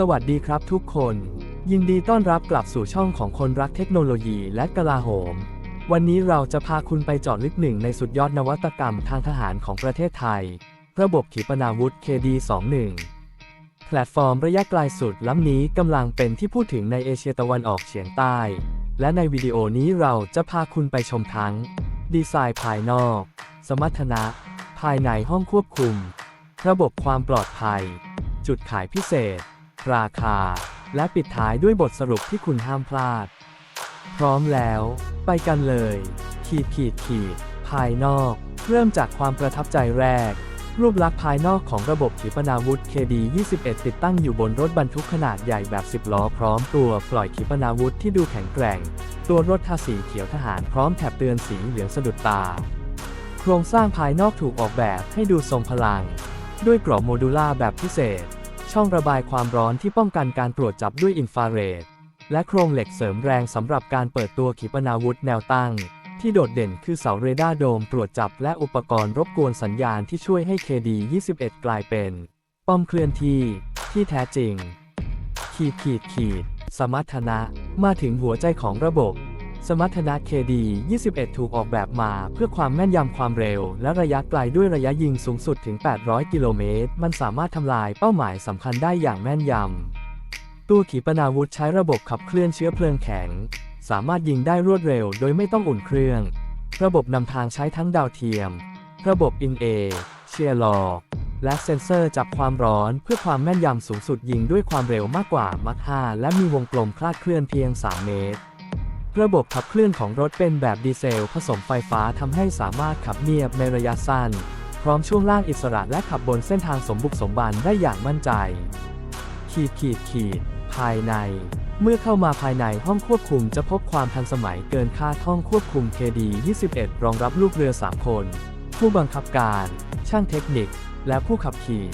สวัสดีครับทุกคน ยินดีต้อนรับกลับสู่ช่องของคนรักเทคโนโลยีและกลาโหม วันนี้เราจะพาคุณไปเจาะลึกหนึ่งในสุดยอดนวัตกรรมทางทหารของประเทศไทย ระบบขีปนาวุธ KD-21 แพลตฟอร์มระยะไกลสุดล้ำนี้กำลังเป็นที่พูดถึงในเอเชียตะวันออกเฉียงใต้ และในวิดีโอนี้เราจะพาคุณไปชมทั้ง ดีไซน์ภายนอก สมรรถนะ ภายในห้องควบคุม ระบบความปลอดภัย จุดขายพิเศษ ราคา และปิดท้ายด้วยบทสรุปที่คุณห้ามพลาด พร้อมแล้ว ไปกันเลย ขีดขีดขีด ภายนอก เริ่มจากความประทับใจแรก รูปลักษณ์ภายนอกของระบบขีปนาวุธ KD-21 ติดตั้งอยู่บนรถบรรทุกขนาดใหญ่แบบ 10 ล้อพร้อมตัวปล่อยขีปนาวุธที่ดูแข็งแกร่ง ตัวรถทาสีเขียวทหารพร้อมแถบเตือนสีเหลืองสะดุดตา โครงสร้างภายนอกถูกออกแบบให้ดูทรงพลัง ด้วยกรอบโมดูล่าแบบพิเศษ ช่องระบายความร้อนที่ป้องกันการตรวจจับด้วยอินฟราเรด และโครงเหล็กเสริมแรงสำหรับการเปิดตัวขีปนาวุธแนวตั้ง ที่โดดเด่นคือเสาเรดาร์โดมตรวจจับและอุปกรณ์รบกวนสัญญาณที่ช่วยให้ KD-21 กลายเป็น ป้อมเคลื่อนที่ ที่แท้จริง ขีดขีดขีด สมรรถนะ มาถึงหัวใจของระบบ สมรรถนะ KD 21 ถูกออกแบบมาเพื่อความแม่นยำความเร็ว และระยะไกลด้วยระยะยิงสูงสุดถึง 800 กิโลเมตร มันสามารถทำลายเป้าหมายสำคัญได้อย่างแม่นยำ ตัวขีปนาวุธใช้ระบบขับเคลื่อนเชื้อเพลิงแข็ง สามารถยิงได้รวดเร็วโดยไม่ต้องอุ่นเครื่อง ระบบนำทางใช้ทั้งดาวเทียม ระบบ In-A เชียร์ลอและเซ็นเซอร์จับความร้อนเพื่อความแม่นยำสูงสุดยิงด้วยความเร็วมากกว่ามัค5และมีวงกลมคลาดเคลื่อนเพียง 3 เมตร ระบบขับเคลื่อนของรถเป็นแบบดีเซล ผสมไฟฟ้าทำให้สามารถขับเงียบในระยะสั้น พร้อมช่วงล่างอิสระและขับบนเส้นทางสมบุกสมบันได้อย่างมั่นใจ ขีดขีดขีด ภายใน เมื่อเข้ามาภายในห้องควบคุมจะพบความทันสมัยเกินคาดห้องควบคุม KD 21 รองรับลูกเรือ 3 คน ผู้บังคับการ ช่างเทคนิค และผู้ขับขี่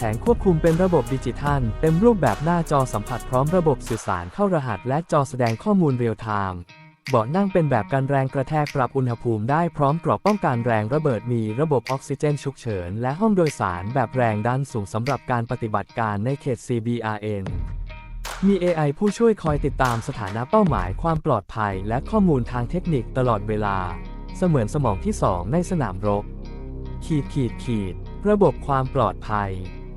แผงควบคุมเป็นระบบดิจิทัล เต็มรูปแบบหน้าจอสัมผัสพร้อมระบบสื่อสารเข้ารหัส และจอแสดงข้อมูลเรียลไทม์เบาะนั่งเป็นแบบกันแรงกระแทกปรับอุณหภูมิได้พร้อมกรอบป้องกันแรงระเบิดมีระบบออกซิเจนฉุกเฉิน และห้องโดยสารแบบแรงดันสูงสำหรับการปฏิบัติการในเขต CBRN มี AI ผู้ช่วยคอยติดตามสถานะเป้าหมายความปลอดภัย และข้อมูลทางเทคนิคตลอดเวลา เสมือนสมองที่ 2 ในสนามรบ ขีดขีดขีด ระบบความปลอดภัย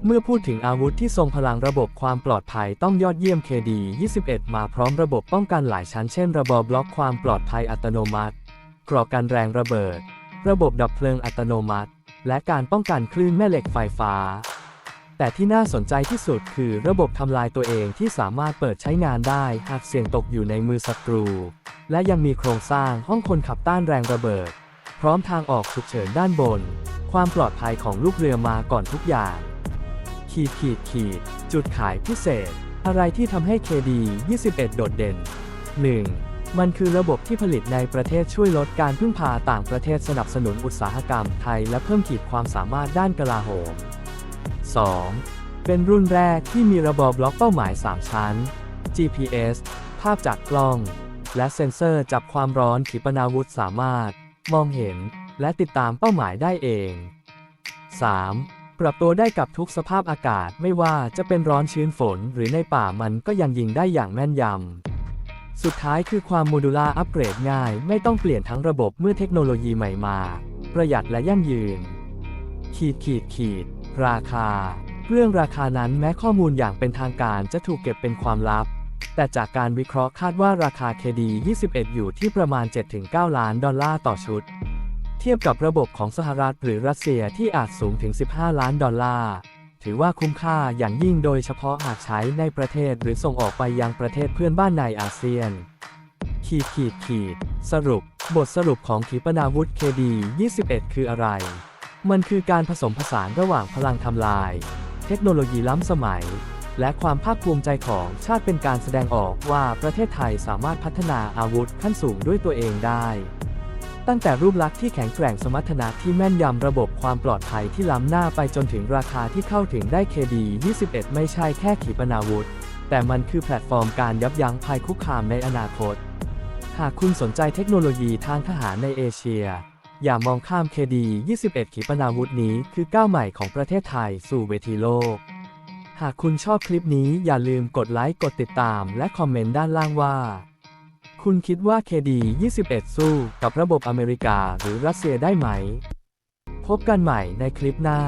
เมื่อพูดถึงอาวุธที่ทรงพลังระบบความปลอดภัยต้องยอดเยี่ยม KD 21 มาพร้อมระบบป้องกันหลายชั้นเช่น ระบบบล็อกความปลอดภัยอัตโนมัติกรอบกันแรงระเบิด ระบบดับเพลิงอัตโนมัติ และการป้องกันคลื่นแม่เหล็กไฟฟ้า แต่ที่น่าสนใจที่สุดคือระบบทำลายตัวเองที่สามารถเปิดใช้งานได้หากเสี่ยงตกอยู่ในมือศัตรู และยังมีโครงสร้างห้องคนขับต้านแรงระเบิด พร้อมทางออกฉุกเฉินด้านบน ความปลอดภัยของลูกเรือมาก่อนทุกอย่าง ขีดขีดขีดจุดขายพิเศษ อะไรที่ทำให้ KD 21 โดดเด่น 1. มันคือระบบที่ผลิตในประเทศช่วยลดการพึ่งพาต่างประเทศสนับสนุนอุตสาหกรรมไทยและเพิ่มขีดความสามารถด้านกลาโหม 2. เป็นรุ่นแรกที่มีระบบบล็อกเป้าหมาย 3 ชั้น GPS ภาพจากกล้อง และเซ็นเซอร์จับความร้อนขีปนาวุธสามารถ มองเห็นและติดตามเป้าหมายได้เอง 3. ปรับตัวได้กับทุกสภาพอากาศไม่ว่าจะเป็นร้อนชื้นฝนหรือในป่ามันก็ยังยิงได้อย่างแม่นยำ สุดท้ายคือความโมดูล่าอัปเกรดง่าย ไม่ต้องเปลี่ยนทั้งระบบเมื่อเทคโนโลยีใหม่มา ประหยัดและยั่งยืน ขีดขีดขีด ราคา เรื่องราคานั้นแม้ข้อมูลอย่างเป็นทางการจะถูกเก็บเป็นความลับ แต่จากการวิเคราะห์คาดว่าราคา KD 21 อยู่ที่ประมาณ 7-9 ล้านดอลลาร์ต่อชุด เทียบกับระบบของสหรัฐหรือรัสเซียที่อาจสูงถึง 15 ล้านดอลลาร์ ถือว่าคุ้มค่าอย่างยิ่งโดยเฉพาะหากใช้ในประเทศหรือส่งออกไปยังประเทศเพื่อนบ้านในอาเซียน ขีดขีดขีด สรุป บทสรุปของขีปนาวุธ KD 21 คืออะไร มันคือการผสมผสานระหว่างพลังทำลาย เทคโนโลยีล้ำสมัย และความภาคภูมิใจของชาติเป็นการแสดงออกว่าประเทศไทยสามารถพัฒนาอาวุธขั้นสูงด้วยตัวเองได้ ตั้งแต่รูปลักษณ์ที่แข็งแกร่งสมรรถนะที่แม่นยำระบบความปลอดภัยที่ล้ำหน้าไปจนถึงราคาที่เข้าถึงได้ KD 21 ไม่ใช่แค่ขีปนาวุธ แต่มันคือแพลตฟอร์มการยับยั้งภัยคุกคามในอนาคต หากคุณสนใจเทคโนโลยีทางทหารในเอเชีย อย่ามองข้าม KD 21 ขีปนาวุธนี้คือก้าวใหม่ของประเทศไทยสู่เวทีโลก หากคุณชอบคลิปนี้อย่าลืมกดไลค์กดติดตาม และคอมเมนต์ด้านล่างว่า คุณคิดว่า KD 21 สู้กับระบบอเมริกาหรือรัสเซียได้ไหม พบกันใหม่ในคลิปหน้า